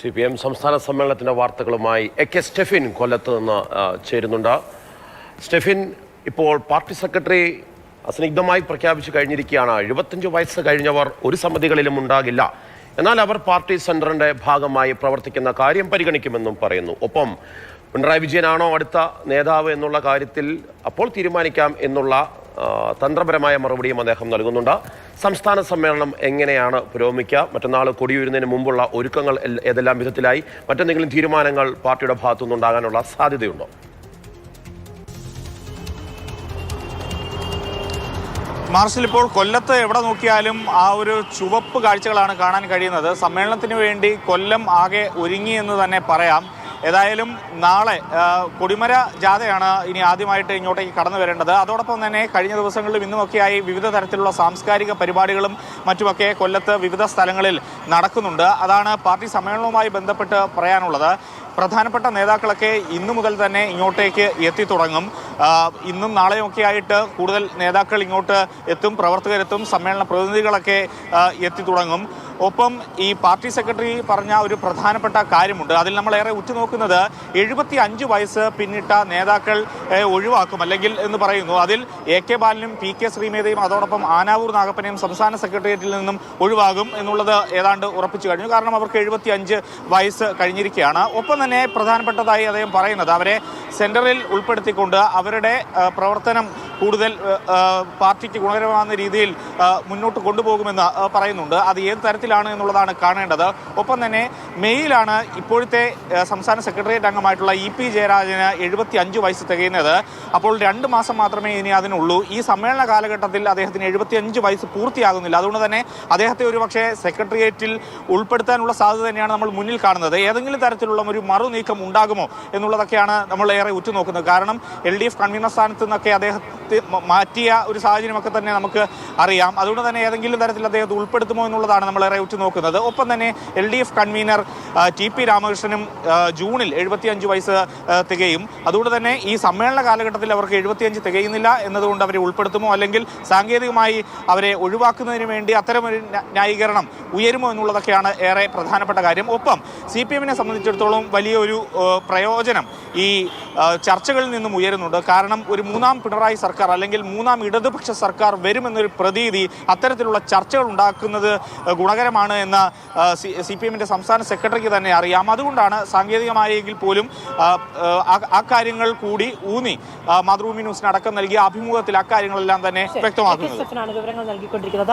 C P M സംസ്ഥാന സമ്മേളനത്തിന്റെ വാർത്തകളുമായി എ കെ സ്റ്റെഫിൻ കൊല്ലത്ത് നിന്ന് ചേരുന്നുണ്ട്. സ്റ്റെഫിൻ ഇപ്പോൾ പാർട്ടി സെക്രട്ടറി അസ്നിഗ്ധമായി പ്രഖ്യാപിച്ചു കഴിഞ്ഞിരിക്കുകയാണ്. എഴുപത്തഞ്ച് വയസ്സ് കഴിഞ്ഞവർ ഒരു സമിതികളിലും ഉണ്ടാകില്ല. എന്നാൽ അവർ പാർട്ടി സെന്ററിന്റെ ഭാഗമായി പ്രവർത്തിക്കുന്ന കാര്യം പരിഗണിക്കുമെന്നും പറയുന്നു. ഒപ്പം പിണറായി വിജയനാണോ അടുത്ത നേതാവ് എന്നുള്ള കാര്യത്തിൽ അപ്പോൾ തീരുമാനിക്കാം എന്നുള്ള തന്ത്രപരമായ മറുപടിയും അദ്ദേഹം നൽകുന്നുണ്ട്. സംസ്ഥാന സമ്മേളനം എങ്ങനെയാണ് പുരോഗമിക്കുക? മറ്റന്നാൾ കൊടിയുരുന്നതിന് മുമ്പുള്ള ഒരുക്കങ്ങൾ ഏതെല്ലാം വിധത്തിലായി? മറ്റെന്തെങ്കിലും തീരുമാനങ്ങൾ പാർട്ടിയുടെ ഭാഗത്തുനിന്നുണ്ടാകാനുള്ള സാധ്യതയുണ്ടോ? മാർഷൽ ഇപ്പോൾ കൊല്ലത്ത് എവിടെ നോക്കിയാലും ആ ഒരു ചുവപ്പ് കാഴ്ചകളാണ് കാണാൻ കഴിയുന്നത്. സമ്മേളനത്തിന് വേണ്ടി കൊല്ലം ആകെ ഒരുങ്ങി എന്ന് തന്നെ പറയാം. ഏതായാലും നാളെ കൊടിമര ജാഥയാണ് ഇനി ആദ്യമായിട്ട് ഇങ്ങോട്ടേക്ക് കടന്നു വരേണ്ടത്. അതോടൊപ്പം തന്നെ കഴിഞ്ഞ ദിവസങ്ങളിലും ഇന്നുമൊക്കെയായി വിവിധ തരത്തിലുള്ള സാംസ്കാരിക പരിപാടികളും മറ്റുമൊക്കെ കൊല്ലത്ത് വിവിധ സ്ഥലങ്ങളിൽ നടക്കുന്നുണ്ട്. അതാണ് പാർട്ടി സമ്മേളനവുമായി ബന്ധപ്പെട്ട് പറയാനുള്ളത്. പ്രധാനപ്പെട്ട നേതാക്കളൊക്കെ ഇന്നു മുതൽ തന്നെ ഇങ്ങോട്ടേക്ക് എത്തി തുടങ്ങും. ഇന്നും ഇന്നും നാളെയൊക്കെ ആയിട്ട് കൂടുതൽ നേതാക്കൾ ഇങ്ങോട്ട് എത്തും പ്രവർത്തകരെത്തും സമ്മേളന പ്രതിനിധികളൊക്കെ എത്തി തുടങ്ങും. ഒപ്പം ഈ പാർട്ടി സെക്രട്ടറി പറഞ്ഞ ഒരു പ്രധാനപ്പെട്ട കാര്യമുണ്ട്. അതിൽ നമ്മൾ ഏറെ ഉറ്റുനോക്കുന്നത് എഴുപത്തി അഞ്ച് വയസ്സ് പിന്നിട്ട നേതാക്കൾ ഒഴിവാക്കും അല്ലെങ്കിൽ എന്ന് പറയുന്നു. അതിൽ എ കെ ബാലനും പി കെ ശ്രീമേതയും അതോടൊപ്പം ആനാവൂർ നാഗപ്പനെയും സംസ്ഥാന സെക്രട്ടേറിയറ്റിൽ നിന്നും ഒഴിവാകും എന്നുള്ളത് ഏതാണ്ട് ഉറപ്പിച്ചു കഴിഞ്ഞു. കാരണം അവർക്ക് എഴുപത്തി അഞ്ച് വയസ്സ് കഴിഞ്ഞിരിക്കുകയാണ്. ഒപ്പം തന്നെ പ്രധാനപ്പെട്ടതായി അദ്ദേഹം പറയുന്നത് അവരെ സെന്ററിൽ ഉൾപ്പെടുത്തിക്കൊണ്ട് അവരുടെ പ്രവർത്തനം കൂടുതൽ പാർട്ടിക്ക് ഗുണകരമാകുന്ന രീതിയിൽ മുന്നോട്ട് കൊണ്ടുപോകുമെന്ന് പറയുന്നുണ്ട്. അത് ഏത് തരത്തിലാണ് എന്നുള്ളതാണ് കാണേണ്ടത്. ഒപ്പം തന്നെ മെയ്യിലാണ് ഇപ്പോഴത്തെ സംസ്ഥാന സെക്രട്ടേറിയറ്റ് അംഗമായിട്ടുള്ള ഇ പി ജയരാജന് എഴുപത്തി അഞ്ച് വയസ്സ് തികയുന്നത്. അപ്പോൾ രണ്ട് മാസം മാത്രമേ ഇനി അതിനുള്ളൂ. ഈ സമ്മേളന കാലഘട്ടത്തിൽ അദ്ദേഹത്തിന് എഴുപത്തി അഞ്ച് വയസ്സ് പൂർത്തിയാകുന്നില്ല. അതുകൊണ്ട് തന്നെ അദ്ദേഹത്തെ ഒരുപക്ഷെ സെക്രട്ടേറിയറ്റിൽ ഉൾപ്പെടുത്താനുള്ള സാധ്യത തന്നെയാണ് നമ്മൾ മുന്നിൽ കാണുന്നത്. ഏതെങ്കിലും തരത്തിലുള്ള ഒരു മറുനീക്കം ഉണ്ടാകുമോ എന്നുള്ളതൊക്കെയാണ് നമ്മൾ ഏറെ ഉറ്റുനോക്കുന്നത്. കാരണം എൽ ഡി എഫ് കൺവീനർ സ്ഥാനത്ത് നിന്നൊക്കെ അദ്ദേഹത്തെ മ- മാറ്റിയ ഒരു സാഹചര്യമൊക്കെ തന്നെ നമുക്ക് അറിയാം. അതുകൊണ്ട് തന്നെ ഏതെങ്കിലും തരത്തിൽ അദ്ദേഹത്തെ ഉൾപ്പെടുത്തുമോ എന്നുള്ളതാണ് നമ്മൾ ഏറെ ഉറ്റുനോക്കുന്നത് ഒപ്പം തന്നെ L D F convenor T P രാമകൃഷ്ണനും ജൂണിൽ എഴുപത്തിയഞ്ച് വയസ്സ് തികയും. അതുകൊണ്ട് തന്നെ ഈ സമ്മേളന കാലഘട്ടത്തിൽ അവർക്ക് എഴുപത്തിയഞ്ച് തികയുന്നില്ല എന്നതുകൊണ്ട് അവരെ ഉൾപ്പെടുത്തുമോ അല്ലെങ്കിൽ സാങ്കേതികമായി അവരെ ഒഴിവാക്കുന്നതിന് വേണ്ടി അത്തരമൊരു ന്യാ- ന്യായീകരണം ഉയരുമോ എന്നുള്ളതൊക്കെയാണ് ഏറെ പ്രധാനപ്പെട്ട കാര്യം. ഒപ്പം സി പി എമ്മിനെ സംബന്ധിച്ചിടത്തോളം വലിയൊരു പ്രയോജനം ഈ ചർച്ചകളിൽ നിന്നും ഉയരുന്നുണ്ട്. കാരണം ഒരു മൂന്നാം പിണറായി സർക്കാർ അല്ലെങ്കിൽ മൂന്നാം ഇടതുപക്ഷ സർക്കാർ വരുമെന്നൊരു പ്രതീതി അത്തരത്തിലുള്ള ചർച്ചകൾ ഉണ്ടാക്കുന്നത് ഗുണകരമാണ് എന്ന് സി സി പി എമ്മിന്റെ സംസ്ഥാന സെക്രട്ടറിക്ക് തന്നെ അറിയാം. അതുകൊണ്ടാണ് സാങ്കേതികമായെങ്കിൽ പോലും ആ, കാര്യങ്ങൾ കൂടി ഊന്നി മാതൃഭൂമി ന്യൂസിന് അടക്കം നൽകിയ അഭിമുഖത്തിൽ അക്കാര്യങ്ങളെല്ലാം തന്നെ വ്യക്തമാക്കുന്നത് വിവരങ്ങൾ നൽകിക്കൊണ്ടിരിക്കുന്നത്.